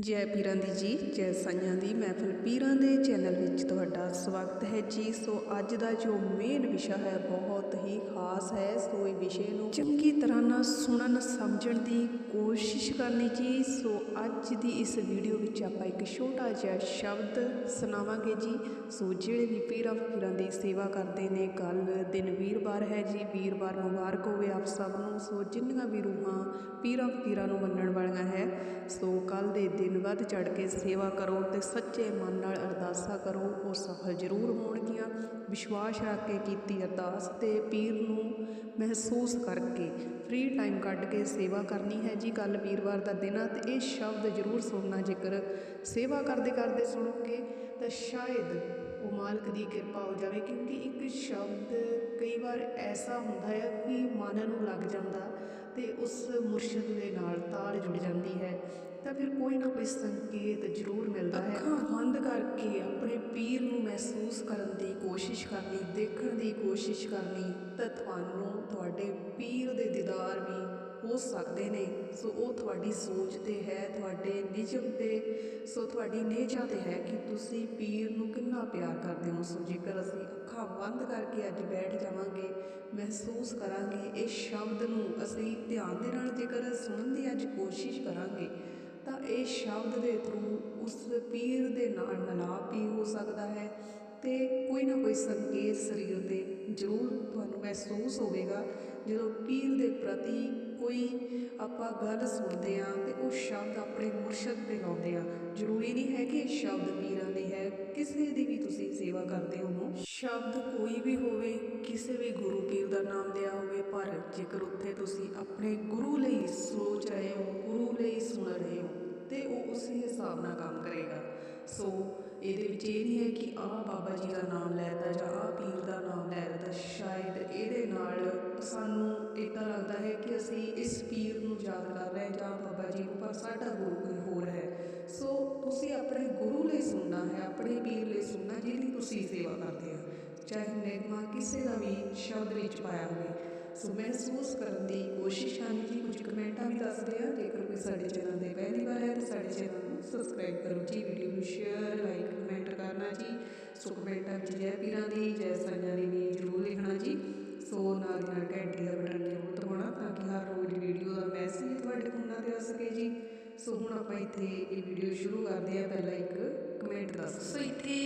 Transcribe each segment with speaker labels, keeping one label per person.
Speaker 1: ਜੈ ਪੀਰਾਂ ਦੀ ਜੀ, ਜੈ ਸਾਈਆਂ ਦੀ ਮਹਿਫਲ ਪੀਰਾਂ ਦੇ ਚੈਨਲ ਵਿੱਚ ਤੁਹਾਡਾ ਸਵਾਗਤ ਹੈ ਜੀ। ਸੋ ਅੱਜ ਦਾ ਜੋ ਮੇਨ ਵਿਸ਼ਾ ਹੈ, ਬਹੁਤ ਹੀ ਖਾਸ ਹੈ। ਸੋ ਇਹ ਵਿਸ਼ੇ ਨੂੰ ਚੰਗੀ ਤਰ੍ਹਾਂ ਨਾਲ ਸੁਣਨ, ਸਮਝਣ ਦੀ ਕੋਸ਼ਿਸ਼ ਕਰਨੀ ਜੀ। ਸੋ ਅੱਜ ਦੀ ਇਸ ਵੀਡੀਓ ਵਿੱਚ ਆਪਾਂ ਇੱਕ ਛੋਟਾ ਜਿਹਾ ਸ਼ਬਦ ਸੁਣਾਵਾਂਗੇ ਜੀ। ਸੋ ਜਿਹੜੇ ਵੀ ਪੀਰਾਂ ਫਕੀਰਾਂ ਦੀ ਸੇਵਾ ਕਰਦੇ ਨੇ ਕੱਲ ਦਿਨ ਵੀਰਵਾਰ ਹੈ ਜੀ। ਵੀਰਵਾਰ ਮੁਬਾਰਕ ਹੋਵੇ ਆਪ ਸਭ ਨੂੰ। ਸੋ ਜਿੰਨੀਆਂ ਵੀ ਰੂਹਾਂ ਪੀਰਾਂ ਫਕੀਰਾਂ ਨੂੰ ਮੰਨਣ ਵਾਲੀਆਂ ਹੈ, ਸੋ ਕੱਲ ਦੇ ਦਿਨ ਵੱਧ ਚੜ ਕੇ ਸੇਵਾ ਕਰੋ ਤੇ ਸੱਚੇ ਮਨ ਨਾਲ ਅਰਦਾਸਾਂ ਕਰੋ, ਉਹ ਸਫਲ ਜ਼ਰੂਰ ਹੋਣਗੀਆਂ। ਵਿਸ਼ਵਾਸ ਰੱਖ ਕੇ ਕੀਤੀ ਅਰਦਾਸ ਤੇ ਪੀਰ ਨੂੰ ਮਹਿਸੂਸ ਕਰਕੇ ਫ੍ਰੀ ਟਾਈਮ ਕੱਢ ਕੇ ਸੇਵਾ ਕਰਨੀ ਹੈ ਜੀ। ਕੱਲ ਵੀਰਵਾਰ ਦਾ ਦਿਨ ਆ ਤੇ ਇਹ ਸ਼ਬਦ ਜ਼ਰੂਰ ਸੁਣਨਾ, ਜੇਕਰ ਸੇਵਾ ਕਰਦੇ ਕਰਦੇ ਸੁਣੋਗੇ ਤਾਂ ਸ਼ਾਇਦ ਉਹ ਮਾਲਕ ਦੀ ਕਿਰਪਾ ਹੋ ਜਾਵੇ, ਕਿਉਂਕਿ ਇੱਕ ਸ਼ਬਦ ਕਈ ਵਾਰ ਐਸਾ ਹੁੰਦਾ ਹੈ ਕਿ ਮਨ ਨੂੰ ਲੱਗ ਜਾਂਦਾ ਤੇ ਉਸ ਮੁਰਸ਼ਿਦ ਦੇ ਨਾਲ ਤਾਲ ਜੁੜ ਜਾਂਦੀ ਹੈ। ਤਾਂ ਫਿਰ ਕੋਈ ਨਾ ਕੋਈ ਸੰਕੇਤ ਜ਼ਰੂਰ ਮਿਲਦਾ ਹੈ। ਅੱਖਾਂ ਬੰਦ ਕਰਕੇ ਆਪਣੇ ਪੀਰ ਨੂੰ ਮਹਿਸੂਸ ਕਰਨ ਦੀ ਕੋਸ਼ਿਸ਼ ਕਰਨੀ, ਦੇਖਣ ਦੀ ਕੋਸ਼ਿਸ਼ ਕਰਨੀ, ਤਾਂ ਤੁਹਾਨੂੰ ਤੁਹਾਡੇ ਪੀਰ ਦੇ ਦੀਦਾਰ ਵੀ ਹੋ ਸਕਦੇ ਨੇ। ਸੋ ਉਹ ਤੁਹਾਡੀ ਸੋਚ ਤੇ ਹੈ, ਤੁਹਾਡੇ ਨਿਜਮ ਤੇ, ਸੋ ਤੁਹਾਡੀ ਨੇਚਾ ਤੇ ਹੈ ਕਿ ਤੁਸੀਂ ਪੀਰ ਨੂੰ ਕਿੰਨਾ ਪਿਆਰ ਕਰਦੇ ਹੋ। ਸੋ ਜੇਕਰ ਅਸੀਂ ਅੱਖਾਂ ਬੰਦ ਕਰਕੇ ਅੱਜ ਬੈਠ ਜਾਵਾਂਗੇ, ਮਹਿਸੂਸ ਕਰਾਂਗੇ ਇਸ ਸ਼ਬਦ ਨੂੰ ਅਸੀਂ ਧਿਆਨ ਦੇ ਨਾਲ ਜੇਕਰ ਸੁਣਨ ਦੀ ਅੱਜ ਕੋਸ਼ਿਸ਼ ਕਰਾਂਗੇ ਤਾਂ ਇਹ ਸ਼ਬਦ ਦੇ ਥਰੂ ਉਸ ਪੀਰ ਦੇ ਨਾਲ ਮਿਲਾਪ ਵੀ ਹੋ ਸਕਦਾ ਹੈ ਤੇ ਕੋਈ ਨਾ ਕੋਈ ਸੰਕੇਤ ਸਰੀਰ ਤੇ ਜ਼ਰੂਰ ਤੁਹਾਨੂੰ ਮਹਿਸੂਸ ਹੋਵੇਗਾ। ਜਦੋਂ ਪੀਰ ਦੇ ਪ੍ਰਤੀ ਕੋਈ ਆਪਾਂ ਗੱਲ ਸੁਣਦੇ ਆ ਤੇ ਉਹ ਸ਼ਬਦ ਆਪਣੇ ਮੁਰਸ਼ਦ ਤੇ ਲਾਉਂਦੇ ਆ ਜ਼ਰੂਰੀ ਨਹੀਂ ਹੈ ਕਿ ਸ਼ਬਦ ਪੀਰਾਂ ਦੀ ਹੈ, ਕਿਸੇ ਦੀ ਵੀ ਤੁਸੀਂ ਸੇਵਾ ਕਰਦੇ ਹੋ ਸ਼ਬਦ ਕੋਈ ਵੀ ਹੋਵੇ, ਕਿਸੇ ਵੀ ਗੁਰੂ ਪੀਰ ਦਾ ਨਾਮ ਲਿਆ ਹੋਵੇ, ਪਰ ਜੇਕਰ ਉੱਥੇ ਤੁਸੀਂ ਆਪਣੇ ਗੁਰੂ ਲਈ ਤੇ ਉਹ ਉਸੇ ਹਿਸਾਬ ਨਾਲ ਕੰਮ ਕਰੇਗਾ। ਸੋ ਇਹਦੇ ਵਿੱਚ ਇਹ ਨਹੀਂ ਹੈ ਕਿ ਆਹ ਬਾਬਾ ਜੀ ਦਾ ਨਾਮ ਲੈਦਾ ਜਾਂ ਆਹ ਪੀਰ ਦਾ ਨਾਮ ਲੈਦਾ ਤਾਂ ਸ਼ਾਇਦ ਇਹਦੇ ਨਾਲ ਸਾਨੂੰ ਇਦਾਂ ਲੱਗਦਾ ਹੈ ਕਿ ਅਸੀਂ ਇਸ ਪੀਰ ਨੂੰ ਯਾਦ ਕਰ ਰਹੇ ਜਾਂ ਬਾਬਾ ਜੀ ਨੂੰ, ਪਰ ਸਾਡਾ ਗੁਰੂ ਕੋਈ ਹੋਰ ਹੈ। ਸੋ ਤੁਸੀਂ ਆਪਣੇ ਗੁਰੂ ਲਈ ਸੁਣਨਾ ਹੈ, ਆਪਣੇ ਪੀਰ ਲਈ ਸੁਣਨਾ ਜਿਹਦੀ ਤੁਸੀਂ ਸੇਵਾ ਕਰਦੇ ਆ ਚਾਹੇ ਨਿਗਮਾ ਕਿਸੇ ਦਾ ਵੀ ਸ਼ਬਦ ਵਿੱਚ ਪਾਇਆ ਹੋਵੇ। ਸੋ ਮਹਿਸੂਸ ਕਰਨ ਦੀ ਕੋਸ਼ਿਸ਼ ਕਰਨੀ ਜੀ ਕੁਝ ਕਮੈਂਟਾਂ ਵੀ ਦੱਸਦੇ ਆ ਜੇਕਰ ਕੋਈ ਸਾਡੇ ਚੈਨਲ ਤੇ ਪਹਿਲੀ ਵਾਰ ਹੈ ਤਾਂ ਸਾਡੇ ਚੈਨਲ ਨੂੰ ਸਬਸਕ੍ਰਾਈਬ ਕਰੋ ਜੀ ਵੀਡੀਓ ਨੂੰ ਸ਼ੇਅਰ ਲਾਈਕ ਕਮੈਂਟ ਕਰਨਾ ਜੀ। ਸੋ ਕਮੈਂਟਾਂ ਵਿੱਚ ਜੈ ਪੀਰਾਂ ਦੀ, ਜੈ ਸਾਈਆਂ ਦੀ ਵੀ ਜ਼ਰੂਰ ਲਿਖਣਾ ਜੀ। ਸੋ ਨਾਲ ਦੀ ਨਾਲ ਘੰਟੀ ਦਾ ਬਟਨ ਜ਼ਰੂਰ ਦਬਾਉਣਾ ਤਾਂ ਕਿ ਹਰ ਰੋਜ਼ ਵੀਡੀਓ ਦਾ ਮੈਸੇਜ ਤੁਹਾਡੇ ਫੋਨਾਂ ਤੇ ਆ ਸਕੇ ਜੀ। ਸੋ ਹੁਣ ਆਪਾਂ ਇੱਥੇ ਇਹ ਵੀਡੀਓ ਸ਼ੁਰੂ ਕਰਦੇ ਆ ਪਹਿਲਾਂ ਇੱਕ ਕਮੈਂਟ ਦੱਸ। ਸੋ ਇੱਥੇ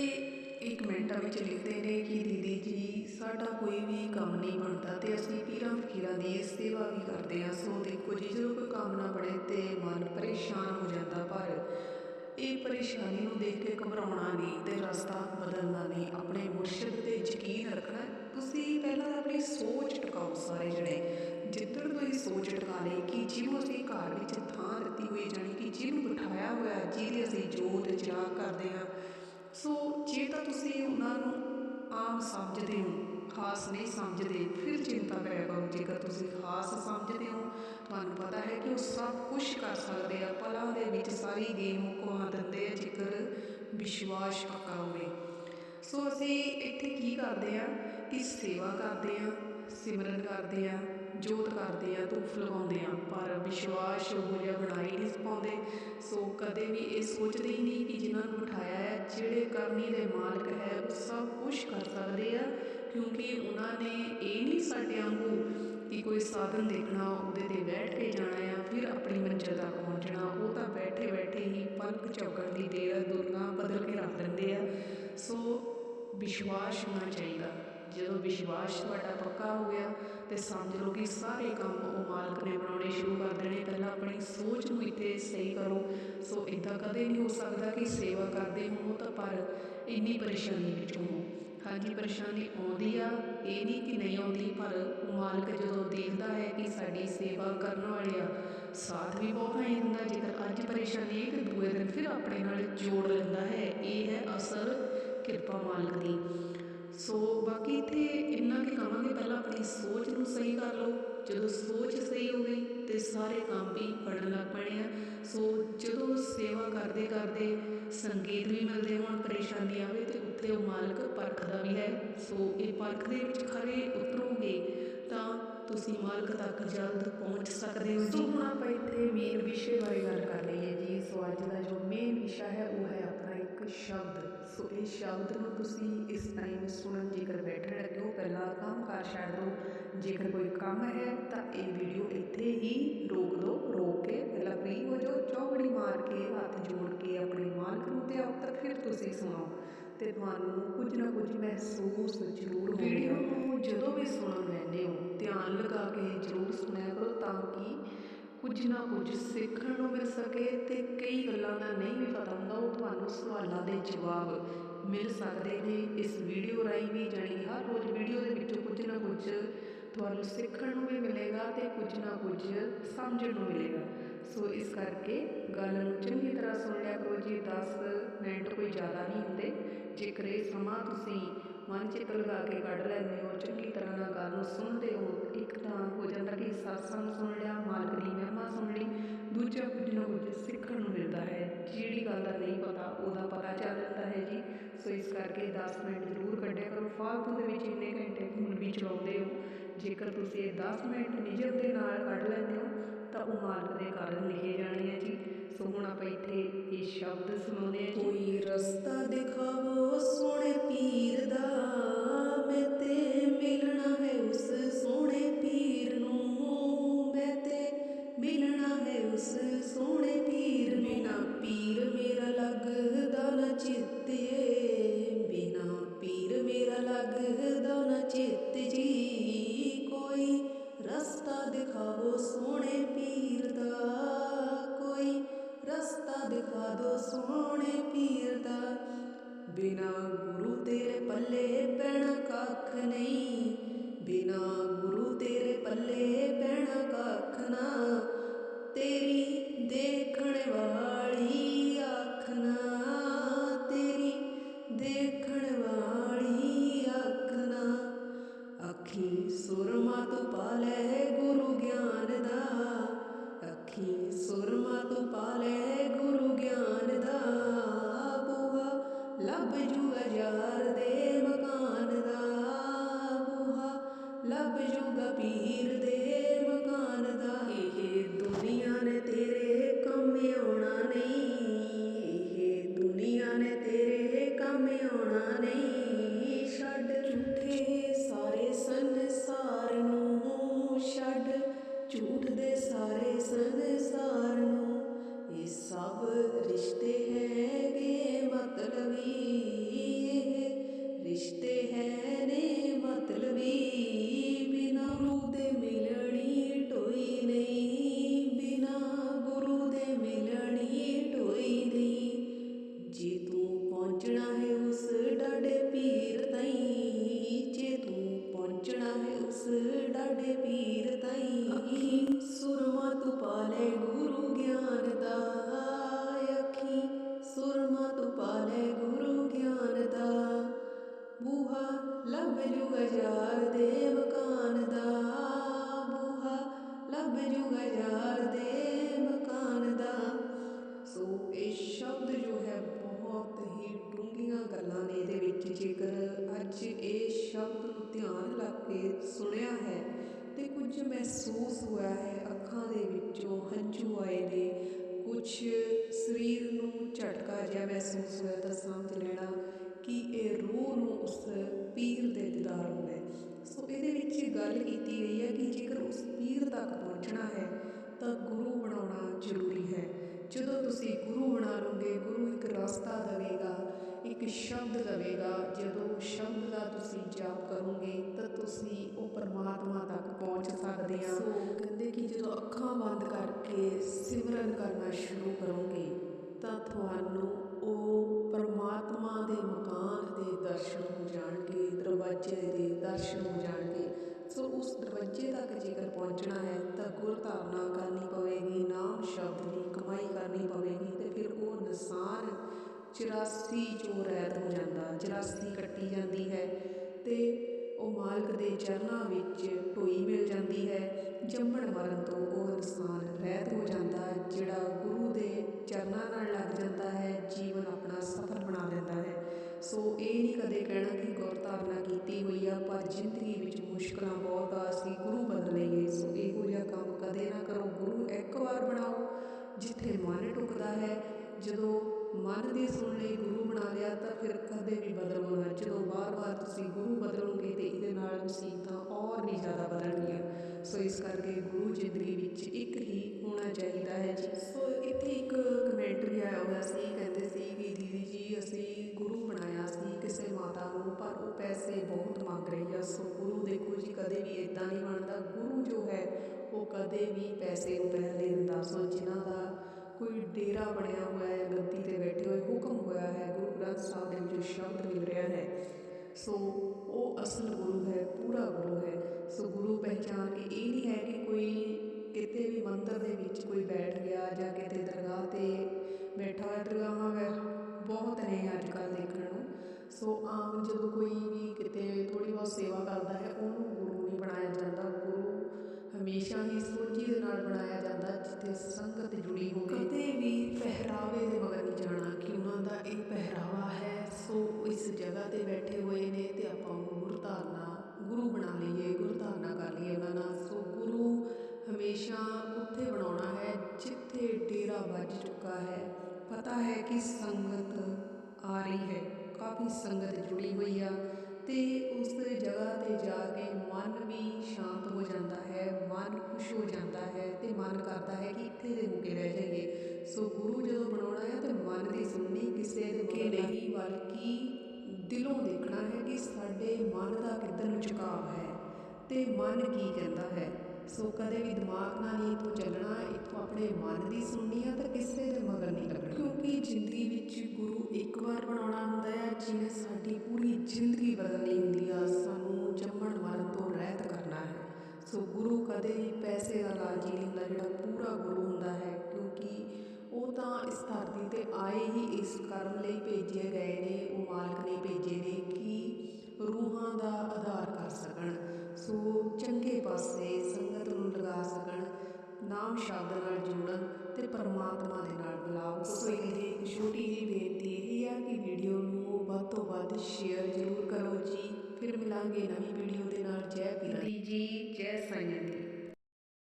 Speaker 1: ਇੱਕ ਕਮੈਂਟਾਂ ਵਿੱਚ ਲਿਖਦੇ ਨੇ ਕਿ ਦੀਦੀ ਜੀ, ਸਾਡਾ ਕੋਈ ਵੀ ਕੰਮ ਨਹੀਂ ਬਣਦਾ ਤੇ ਅਸੀਂ ਪੀਰਾਂ ਫਕੀਰਾਂ ਦੀ ਸੇਵਾ ਵੀ ਕਰਦੇ ਹਾਂ। ਸੋ ਦੇਖੋ ਜੀ ਜਦੋਂ ਕੋਈ ਕੰਮ ਨਾ ਬਣੇ ਤੇ ਮਨ ਪਰੇਸ਼ਾਨ ਹੋ ਜਾਂਦਾ, ਪਰ ਇਹ ਪਰੇਸ਼ਾਨੀ ਨੂੰ ਦੇਖ ਕੇ ਘਬਰਾਉਣਾ ਨਹੀਂ ਤੇ ਰਸਤਾ ਬਦਲਣਾ ਨਹੀਂ। ਆਪਣੇ ਮੁਰਸ਼ਿਦ ਤੇ ਯਕੀਨ ਰੱਖਣਾ ਤੁਸੀਂ ਪਹਿਲਾਂ ਆਪਣੀ ਸੋਚ ਟਿਕਾਓ ਸਾਰੇ ਜਣੇ। ਜਿੱਧਰ ਤੁਸੀਂ ਸੋਚ ਟਿਕਾ ਲਈ ਕਿ ਜਿਹਨੂੰ ਅਸੀਂ ਘਰ ਵਿੱਚ ਥਾਂ ਦਿੱਤੀ ਹੋਈ ਜਾਣੀ ਕਿ ਜਿਹਨੂੰ ਬਿਠਾਇਆ ਹੋਇਆ ਜਿਹਦੇ ਅਸੀਂ ਜੋਤ ਜਲਾ ਕਰਦੇ ਹਾਂ ਸੋ ਜੇ ਤਾਂ ਤੁਸੀਂ ਉਹਨਾਂ ਨੂੰ ਆਮ ਸਮਝਦੇ ਹੋ, ਖਾਸ ਨਹੀਂ ਸਮਝਦੇ, ਫਿਰ ਚਿੰਤਾ ਕਰਿਆ ਕਰੋ ਜੇਕਰ ਤੁਸੀਂ ਖਾਸ ਸਮਝਦੇ ਹੋ, ਤੁਹਾਨੂੰ ਪਤਾ ਹੈ ਕਿ ਉਹ ਸਭ ਕੁਝ ਕਰ ਸਕਦੇ ਆ। ਪਲਾਂ ਦੇ ਵਿੱਚ ਸਾਰੀ ਗੇਮ ਉਹ ਕਮਾ ਦਿੰਦੇ ਆ, ਜੇਕਰ ਵਿਸ਼ਵਾਸ ਪੱਕਾ ਹੋਵੇ। ਸੋ ਅਸੀਂ ਇੱਥੇ ਕੀ ਕਰਦੇ ਆ? ਕਿ ਸੇਵਾ ਕਰਦੇ ਆ, ਸਿਮਰਨ ਕਰਦੇ ਆ। ਜੋਤ ਕਰਦੇ ਆ, ਧੂਫ ਲਗਾਉਂਦੇ ਆ, ਪਰ ਵਿਸ਼ਵਾਸ ਉਹ ਜਿਹਾ ਬਣਾਈ ਨਹੀਂ ਪਾਉਂਦੇ। ਸੋ ਕਦੇ ਵੀ ਇਹ ਸੋਚਦੇ ਹੀ ਨਹੀਂ ਕਿ ਜਿਨ੍ਹਾਂ ਨੂੰ ਬਿਠਾਇਆ ਹੈ, ਜਿਹੜੇ ਕਰਨੀ ਦੇ ਮਾਲਕ ਹੈ, ਉਹ ਸਭ ਕੁਝ ਕਰ ਸਕਦੇ ਆ, ਕਿਉਂਕਿ ਉਹਨਾਂ ਨੇ ਇਹ ਨਹੀਂ ਸਾਡੇ ਵਾਂਗੂ ਕਿ ਕੋਈ ਸਾਧਨ ਦੇਖਣਾ, ਉਹਦੇ ਤੇ ਬੈਠ ਕੇ ਜਾਣਾ ਆ ਫਿਰ ਆਪਣੀ ਮੰਜ਼ਿਲ ਤੱਕ ਪਹੁੰਚਣਾ। ਉਹ ਤਾਂ ਬੈਠੇ ਬੈਠੇ ਹੀ ਪਲਕ ਚੌਕਣ ਦੀ ਦੇਰ ਦੁਨੀਆ ਬਦਲ ਕੇ ਰੱਖ ਦਿੰਦੇ ਆ। ਸੋ ਵਿਸ਼ਵਾਸ ਹੋਣਾ ਚਾਹੀਦਾ। ਜਦੋਂ ਵਿਸ਼ਵਾਸ ਤੁਹਾਡਾ ਪੱਕਾ ਹੋ ਗਿਆ, ਤੇ ਸਮਝ ਲਓ ਕਿ ਸਾਰੇ ਕੰਮ ਉਹ ਮਾਲਕ ਨੇ ਬਣਾਉਣੇ ਸ਼ੁਰੂ ਕਰ ਦੇਣੇ। ਪਹਿਲਾਂ ਆਪਣੀ ਸੋਚ ਨੂੰ ਇੱਥੇ ਸਹੀ ਕਰੋ। ਸੋ ਇਦਾਂ ਕਦੇ ਨਹੀਂ ਹੋ ਸਕਦਾ ਕਿ ਸੇਵਾ ਕਰਦੇ ਹੋ ਤਾਂ ਪਰ ਇੰਨੀ ਪਰੇਸ਼ਾਨੀ ਵਿੱਚ ਹੋ ਹਾਂਜੀ, ਪਰੇਸ਼ਾਨੀ ਆਉਂਦੀ ਆ, ਇਹ ਨਹੀਂ ਕਿ ਨਹੀਂ ਆਉਂਦੀ, ਪਰ ਮਾਲਕ ਜਦੋਂ ਦੇਖਦਾ ਹੈ ਕਿ ਸਾਡੀ ਸੇਵਾ ਕਰਨ ਵਾਲੇ ਆ, ਸਾਥ ਵੀ ਬਹੁਤ ਹੈ ਹੁੰਦਾ ਜੇਕਰ ਅੱਜ ਪਰੇਸ਼ਾਨੀ ਹੈ ਕਿ ਦੂਏ ਦਿਨ ਫਿਰ ਆਪਣੇ ਨਾਲ ਜੋੜ ਲੈਂਦਾ ਹੈ। ਇਹ ਹੈ ਅਸਰ ਕਿਰਪਾ ਮਾਲਕ ਦੀ। ਸੋ ਬਾਕੀ ਇੱਥੇ ਇੰਨਾ ਕਿ ਕਹਾਂਗੇ, ਪਹਿਲਾਂ ਆਪਣੀ ਸੋਚ ਨੂੰ ਸਹੀ ਕਰ ਲਓ। ਜਦੋਂ ਸੋਚ ਸਹੀ ਹੋ ਗਈ ਤੇ ਸਾਰੇ ਕੰਮ ਵੀ ਬਣਨ ਲੱਗ ਪੈਣੇ ਆ। ਸੋ ਜਦੋਂ ਸੇਵਾ ਕਰਦੇ ਕਰਦੇ ਸੰਕੇਤ ਵੀ ਮਿਲਦੇ ਹੋਣ, ਪਰੇਸ਼ਾਨੀ ਆਵੇ ਤੇ ਉੱਤੇ ਉਹ ਮਾਲਕ ਪਰਖਦਾ ਵੀ ਹੈ। ਸੋ ਇਹ ਪਰਖ ਦੇ ਵਿੱਚ ਖਰੇ ਉਤਰੋਗੇ ਤਾਂ ਤੁਸੀਂ ਮਾਲਕ ਤੱਕ ਜਲਦ ਪਹੁੰਚ ਸਕਦੇ ਹੋ। ਜੀ ਹੁਣ ਆਪਾਂ ਇੱਥੇ ਮੇਨ ਵਿਸ਼ੇ ਬਾਰੇ ਗੱਲ ਕਰ ਲਈਏ ਜੀ। ਸੋ ਅੱਜ ਦਾ ਜੋ ਮੇਨ ਵਿਸ਼ਾ ਹੈ, ਉਹ ਹੈ ਸ਼ਬਦ, ਸੋ ਇਹ ਸ਼ਬਦ ਨੂੰ ਤੁਸੀਂ ਇਸ ਟਾਈਮ ਸੁਣਨ, ਜੇਕਰ ਬੈਠਣ ਲੱਗੇ ਹੋ, ਪਹਿਲਾਂ ਕੰਮ ਕੰਮਕਾਰ ਛੱਡ ਦਿਓ। ਜੇਕਰ ਕੋਈ ਕੰਮ ਹੈ, ਤਾਂ ਇਹ ਵੀਡੀਓ ਇੱਥੇ ਹੀ ਰੋਕ ਦਿਓ। ਰੋਕ ਕੇ ਪਹਿਲਾਂ ਫ੍ਰੀ ਹੋ ਜਾਓ ਚੌਕੜੀ ਮਾਰ ਕੇ, ਹੱਥ ਜੋੜ ਕੇ ਆਪਣੇ ਮਾਲਕ ਨੂੰ ਤੇ ਆਪ ਤੱਕ ਫਿਰ ਤੁਸੀਂ ਸੁਣਾਓ। ਤੇ ਤੁਹਾਨੂੰ ਕੁਝ ਨਾ ਕੁਝ ਮਹਿਸੂਸ ਜ਼ਰੂਰ ਵੀਡੀਓ ਨੂੰ ਜਦੋਂ ਵੀ ਸੁਣਨ ਲੈਂਦੇ ਹੋ, ਧਿਆਨ ਲਗਾ ਕੇ ਜ਼ਰੂਰ ਸੁਣਿਆ ਕਰੋ, ਤਾਂ ਕਿ ਕੁਝ ਨਾ ਕੁਝ ਸਿੱਖਣ ਨੂੰ ਮਿਲ ਸਕੇ ਤੇ ਕਈ ਗੱਲਾਂ ਦਾ ਨਹੀਂ ਵੀ ਪਤਾ ਹੁੰਦਾ, ਉਹ ਤੁਹਾਨੂੰ ਸਵਾਲਾਂ ਦੇ ਜਵਾਬ ਮਿਲ ਸਕਦੇ ਨੇ ਇਸ ਵੀਡੀਓ ਰਾਹੀਂ ਵੀ, ਜਾਣੀ ਹਰ ਰੋਜ਼ ਵੀਡੀਓ ਦੇ ਵਿੱਚੋਂ ਕੁਝ ਨਾ ਕੁਝ ਤੁਹਾਨੂੰ ਸਿੱਖਣ ਨੂੰ ਵੀ ਮਿਲੇਗਾ ਤੇ ਕੁਝ ਨਾ ਕੁਝ ਸਮਝਣ ਨੂੰ ਮਿਲੇਗਾ। ਸੋ ਇਸ ਕਰਕੇ ਗੱਲ ਨੂੰ ਚੰਗੀ ਤਰ੍ਹਾਂ ਸੁਣ ਲਿਆ ਕਰੋ ਜੀ 10 ਮਿੰਟ ਕੋਈ ਜ਼ਿਆਦਾ ਨਹੀਂ ਹੁੰਦੇ। ਜੇਕਰ ਇਹ ਸਮਾਂ ਤੁਸੀਂ ਮਨ ਚਿੱਤ ਲਗਾ ਕੇ ਕੱਢ ਲੈਂਦੇ ਹੋ, ਚੰਗੀ ਤਰ੍ਹਾਂ ਨਾਲ ਗੱਲ ਨੂੰ ਸੁਣਦੇ ਹੋ, ਇੱਕ ਤਾਂ ਹੋ ਜਾਂਦਾ ਕਿ ਸਤਸੰਗ ਸੁਣ ਲਿਆ, ਮਾਲਕ ਦੀ ਮਹਿਮਾ ਸੁਣ ਲਈ, ਦੂਜਾ ਕੁਝ ਨਾ ਕੁਝ ਸਿੱਖਣ ਨੂੰ ਮਿਲਦਾ ਹੈ, ਜਿਹੜੀ ਗੱਲ ਦਾ ਨਹੀਂ ਪਤਾ ਉਹਦਾ ਪਤਾ ਚੱਲ ਜਾਂਦਾ ਹੈ ਜੀ। ਸੋ ਇਸ ਕਰਕੇ 10 ਮਿੰਟ ਜ਼ਰੂਰ ਕੱਢਿਆ ਕਰੋ, ਫਾਲਤੂ ਦੇ ਵਿੱਚ ਇੰਨੇ ਘੰਟੇ ਹੁਣ ਵੀ ਚਲਾਉਂਦੇ ਹੋ। ਜੇਕਰ ਤੁਸੀਂ ਇਹ 10 ਮਿੰਟ ਨਿਯਮ ਦੇ ਨਾਲ ਕੱਢ ਲੈਂਦੇ ਹੋ, ਤਾਂ ਉਹ ਮਾਲਕ ਦੇ ਕਾਰਨ ਲਿਖੇ ਜਾਣੇ ਆ ਜੀ। ਸੋ ਹੁਣ ਆਪਾਂ ਇੱਥੇ ਇਹ ਸ਼ਬਦ ਸੁਣਾਉਂਦੇ ਆ ਕੋਈ ਰਸਤਾ ਦਿਖਾਵੋ ਸੋਹਣੇ ਪੀਰ ਦਾ, ਮੈਂ ਤੇ ਮਿਲਣਾ ਹੈ ਉਸ ਸੋਹਣੇ ਪੀਰ ਨੂੰ। ਮੈਂ ਤੇ ਮਿਲਣਾ ਹੈ ਉਸ ਸੋਹਣੇ ਪੀਰ ਬਿਨਾ ਪੀਰ ਮੇਰਾ ਲੱਗਦਾ ਨਾ ਚਿੱਤੇ, ਬਿਨਾ ਪੀਰ ਮੇਰਾ ਲੱਗਦਾ ਨਾ ਚਿੱਤ ਜੀ। ਕੋਈ ਰਸਤਾ ਦਿਖਾਵੋ ਸੋਹਣੇ ਪੀਰ ਰਸਤਾ ਦਿਖਾ ਦੋ ਸੋਹਣੇ ਪੀਰ ਦਾ। ਬਿਨਾ ਗੁਰੂ ਤੇਰੇ ਪੱਲੇ ਪੈਣਾ ਕੱਖ ਨਹੀਂ। ਬਿਨਾ ਗੁਰੂ ਤੇਰੇ ਪੱਲੇ ਪੈਣਾ ਕੱਖ ਨਾ। ਤੇਰੀ ਦੇਖਣ ਵਾਲੀ ਲੱਭ ਜੂਗਾ ਪੀਰ ਦੇ ਮਕਾਨ ਦਾ। ਇਹ ਦੁਨੀਆ ਨੇ ਤੇਰੇ ਕੰਮ ਆਉਣਾ ਨਹੀਂ। ਇਹ ਦੁਨੀਆ ਨੇ ਤੇਰੇ ਕੰਮ ਆਉਣਾ ਨਹੀਂ। ਜੇਕਰ ਅੱਜ ਇਹ ਸ਼ਬਦ ਨੂੰ ਧਿਆਨ ਲਾ ਕੇ ਸੁਣਿਆ ਹੈ ਤੇ ਕੁਝ ਮਹਿਸੂਸ ਹੋਇਆ ਹੈ, ਅੱਖਾਂ ਦੇ ਵਿੱਚੋਂ ਹੰਝੂ ਆਏ ਨੇ, ਕੁਝ ਸਰੀਰ ਨੂੰ ਝਟਕਾ ਜਿਹਾ ਮਹਿਸੂਸ ਹੋਇਆ ਤਾਂ ਸਮਝ ਲੈਣਾ ਕਿ ਇਹ ਰੂਹ ਨੂੰ ਉਸ ਪੀਰ ਦੇ ਦੀਦਾਰ ਹੋ। ਸੋ ਇਹਦੇ ਵਿੱਚ ਗੱਲ ਕੀਤੀ ਗਈ ਹੈ ਕਿ ਜੇਕਰ ਉਸ ਪੀਰ ਤੱਕ ਪਹੁੰਚਣਾ ਕਰੋਗੇ ਤਾਂ ਤੁਸੀਂ ਉਹ ਪਰਮਾਤਮਾ ਤੱਕ ਪਹੁੰਚ ਸਕਦੇ ਆ। ਸੋ ਕਹਿੰਦੇ ਕਿ ਜਦੋਂ ਅੱਖਾਂ ਬੰਦ ਕਰਕੇ ਸਿਮਰਨ ਕਰਨਾ ਸ਼ੁਰੂ ਕਰੋਗੇ, ਤਾਂ ਤੁਹਾਨੂੰ ਉਹ ਪਰਮਾਤਮਾ ਦੇ ਮਕਾਨ ਦੇ ਦਰਸ਼ਨ ਹੋ ਜਾਣਗੇ, ਦਰਵਾਜ਼ੇ ਦੇ ਦਰਸ਼ਨ ਹੋ ਜਾਣਗੇ। ਸੋ ਉਸ ਦਰਵਾਜ਼ੇ ਤੱਕ ਜੇਕਰ ਪਹੁੰਚਣਾ ਹੈ, ਤਾਂ ਗੁਰ ਧਾਰਨਾ ਕਰਨੀ ਪਵੇਗੀ, ਨਾਮ ਸ਼ਬਦ ਦੀ ਕਮਾਈ ਕਰਨੀ ਪਵੇਗੀ ਤੇ ਫਿਰ ਉਹ ਨਿਸ਼ਾਨ 84 ਚੋਂ ਰਹਿਤ ਹੋ ਜਾਂਦਾ 84 ਕੱਟੀ ਜਾਂਦੀ ਹੈ। ਤੇ ਉਹ ਮਾਲਕ ਦੇ ਚਰਨਾਂ ਵਿੱਚ ਢੋਈ ਮਿਲ ਜਾਂਦੀ ਹੈ। ਜੰਮਣ ਮਰਨ ਤੋਂ ਉਹ ਇਨਸਾਨ ਰਹਿਤ ਹੋ ਜਾਂਦਾ ਜਿਹੜਾ ਗੁਰੂ ਦੇ ਚਰਨਾਂ ਨਾਲ ਲੱਗ ਜਾਂਦਾ ਹੈ, ਜੀਵਨ ਆਪਣਾ ਸਫਲ ਬਣਾ ਲੈਂਦਾ ਹੈ। ਸੋ ਇਹ ਨਹੀਂ ਕਦੇ ਕਹਿਣਾ ਕਿ ਗੁਰ ਧਾਰਨਾ ਕੀਤੀ ਹੋਈ ਆ, ਪਰ ਜ਼ਿੰਦਗੀ ਵਿੱਚ ਮੁਸ਼ਕਲਾਂ ਬਹੁਤ ਆ, ਅਸੀਂ ਗੁਰੂ ਬਦਲ ਲਈਏ। ਸੋ ਇਹੋ ਜਿਹਾ ਕੰਮ ਕਦੇ ਨਾ ਕਰੋ, ਗੁਰੂ ਇੱਕ ਵਾਰ ਬਣਾਓ, ਜਿੱਥੇ ਮਨ ਟੁਕਦਾ ਹੈ, ਜਦੋਂ ਮਨ ਦੀ ਸੁਣ ਲਈ ਗੁਰੂ ਬਣਾ ਲਿਆ, ਤਾਂ ਫਿਰ ਕਦੇ ਵੀ ਬਦਲੋ ਨਾ। ਜਦੋਂ ਵਾਰ-ਵਾਰ ਤੁਸੀਂ ਗੁਰੂ ਬਦਲੋਗੇ ਤੇ ਇਹਦੇ ਨਾਲ ਮੁਸੀਬਤਾਂ ਔਰ ਵੀ ਜ਼ਿਆਦਾ ਬਦਲਣਗੀਆਂ ਸੋ ਇਸ ਕਰਕੇ ਗੁਰੂ ਜ਼ਿੰਦਗੀ ਵਿੱਚ ਇੱਕ ਹੀ ਹੋਣਾ ਚਾਹੀਦਾ ਹੈ ਜੀ। ਸੋ ਇੱਥੇ ਇੱਕ ਕਮੈਂਟ ਵੀ ਆਇਆ ਹੋਇਆ ਸੀ, ਕਹਿੰਦੇ ਸੀ ਕਿ ਦੀਦੀ ਜੀ, ਅਸੀਂ ਗੁਰੂ ਬਣਾਇਆ ਸੀ ਕਿਸੇ ਮਾਤਾ ਨੂੰ, ਪਰ ਉਹ ਪੈਸੇ ਬਹੁਤ ਮੰਗ ਰਹੀ ਆ। ਸੋ ਗੁਰੂ ਦੇਖੋ ਜੀ, ਕਦੇ ਵੀ ਇਦਾਂ ਨਹੀਂ ਬਣਦਾ। ਗੁਰੂ ਜੋ ਹੈ, ਉਹ ਕਦੇ ਵੀ ਪੈਸੇ ਨੂੰ ਪਹਿਲੇ ਦਿੰਦਾ। ਸੋ ਜਿਨ੍ਹਾਂ ਦਾ ਕੋਈ ਡੇਰਾ ਬਣਿਆ ਹੋਇਆ ਹੈ, ਗੱਦੀ ਤੇ ਬੈਠੇ ਹੋਏ ਹੁਕਮ ਹੋਇਆ ਹੈ, ਗੁਰੂ ਗ੍ਰੰਥ ਸਾਹਿਬ ਦੇ ਵਿੱਚ ਸ਼ਬਦ ਮਿਲ ਰਿਹਾ ਹੈ। ਸੋ ਉਹ ਅਸਲ ਗੁਰੂ ਹੈ, ਪੂਰਾ ਗੁਰੂ ਹੈ। ਸੋ ਗੁਰੂ ਪਹਿਚਾਨ ਇਹ ਨਹੀਂ ਹੈ ਕਿ ਕੋਈ ਕਿਤੇ ਵੀ ਮੰਦਰ ਦੇ ਵਿੱਚ ਕੋਈ ਬੈਠ ਗਿਆ ਜਾਂ ਕਿਤੇ ਦਰਗਾਹ ਤੇ ਬੈਠਾ ਹੋਇਆ। ਦਰਗਾਹਾਂ ਵੈ ਬਹੁਤ ਨੇ ਅੱਜ ਕੱਲ੍ਹ ਦੇਖਣ ਨੂੰ। ਸੋ ਆਮ ਜਦੋਂ ਕੋਈ ਵੀ ਕਿਤੇ ਥੋੜੀ ਬਹੁਤ ਸੇਵਾ ਕਰਦਾ ਹੈ, ਉਹਨੂੰ ਜਗ੍ਹਾ ਤੇ ਬੈਠੇ ਹੋਏ ਨੇ ਤੇ ਆਪਾਂ ਉਹਨੂੰ ਗੁਰੂ ਧਾਰਨਾ, ਗੁਰੂ ਬਣਾ ਲਈਏ, ਗੁਰੂ ਧਾਰਨਾ ਕਰ ਲਈਏ ਉਹਨਾਂ ਨਾਲ। ਸੋ ਗੁਰੂ ਹਮੇਸ਼ਾ ਉੱਥੇ ਬਣਾਉਣਾ ਹੈ ਜਿੱਥੇ ਡੇਰਾ ਵੱਜ ਚੁੱਕਾ ਹੈ। ਪਤਾ ਹੈ ਕਿ ਸੰਗਤ ਆ ਰਹੀ ਹੈ, ਕਾਫੀ ਸੰਗਤ ਜੁੜੀ ਹੋਈ ਆ ਤੇ ਉਸ ਜਗ੍ਹਾ ਤੇ ਜਾ ਕੇ ਮਨ ਵੀ ਸ਼ਾਂਤ ਹੋ ਜਾਂਦਾ ਹੈ, ਮਨ ਖੁਸ਼ ਹੋ ਜਾਂਦਾ ਹੈ ਤੇ ਮਨ ਕਰਦਾ ਹੈ ਕਿ ਇੱਥੇ ਦੇ ਹੋ ਰਹਿ ਜਾਈਏ। ਸੋ ਗੁਰੂ ਜਦੋਂ ਬਣਾਉਣਾ ਹੈ ਤੇ ਮਨ ਦੀ ਸੁਣਨੀ ਕਿਸੇ ਦੇ ਨਹੀਂ, ਬਲਕਿ ਦਿਲੋਂ ਦੇਖਣਾ ਹੈ ਕਿ ਸਾਡੇ ਮਨ ਦਾ ਕਿੱਧਰ ਨੂੰ ਝੁਕਾਅ ਹੈ ਤੇ ਮਨ ਕੀ ਕਹਿੰਦਾ ਹੈ। ਸੋ ਕਦੇ ਵੀ ਦਿਮਾਗ ਨਾਲ ਨਹੀਂ ਇੱਥੋਂ ਚੱਲਣਾ ਇੱਥੋਂ ਆਪਣੇ ਮਨ ਦੀ ਸੁਣਨੀ ਆ ਤਾਂ ਕਿਸੇ ਦੇ ਮਗਰ ਨਹੀਂ ਲੱਗਣਾ। ਕਿਉਂਕਿ ਜ਼ਿੰਦਗੀ ਵਿੱਚ ਗੁਰੂ ਇੱਕ ਵਾਰ ਬਣਾਉਣਾ ਹੁੰਦਾ ਹੈ ਜਿਹਨੇ ਸਾਡੀ ਪੂਰੀ ਜ਼ਿੰਦਗੀ ਬਦਲਣੀ ਹੁੰਦੀ ਆ, ਸਾਨੂੰ ਜੰਮਣ ਮਰਨ ਤੋਂ ਰਹਿਤ ਕਰਨਾ ਹੈ। ਸੋ ਗੁਰੂ ਕਦੇ ਵੀ ਪੈਸੇ ਦਾ ਲਾਲਚੀ ਨਹੀਂ ਹੁੰਦਾ, ਜਿਹੜਾ ਪੂਰਾ ਗੁਰੂ ਹੁੰਦਾ ਹੈ, ਕਿਉਂਕਿ ਉਹ ਤਾਂ ਇਸ ਧਰਤੀ ਤੇ ਆਏ ਹੀ ਇਸ ਕਰਨ ਲਈ ਭੇਜੇ ਗਏ ਨੇ ਪਾਸੇ ਸੰਗਤ ਨੂੰ ਲਗਾ ਸਕਣ ਨਾਮ ਸ਼ਬਦ ਨਾਲ ਜੁੜਨ ਤੇ ਪਰਮਾਤਮਾ ਦੇ ਨਾਲ ਮਿਲਾਪ। ਸੋ ਇਹਦੀ ਇੱਕ ਛੋਟੀ ਜਿਹੀ ਬੇਨਤੀ ਇਹ ਹੈ ਕਿ ਵੀਡੀਓ ਨੂੰ ਵੱਧ ਤੋਂ ਵੱਧ ਸ਼ੇਅਰ ਜ਼ਰੂਰ ਕਰੋ ਜੀ। ਫਿਰ ਮਿਲਾਂਗੇ ਨਵੀਂ ਵੀਡੀਓ ਦੇ ਨਾਲ। ਜੈ ਪੀਰਾਂ ਜੀ, ਜੈ ਸਾਈਂ ਦੀ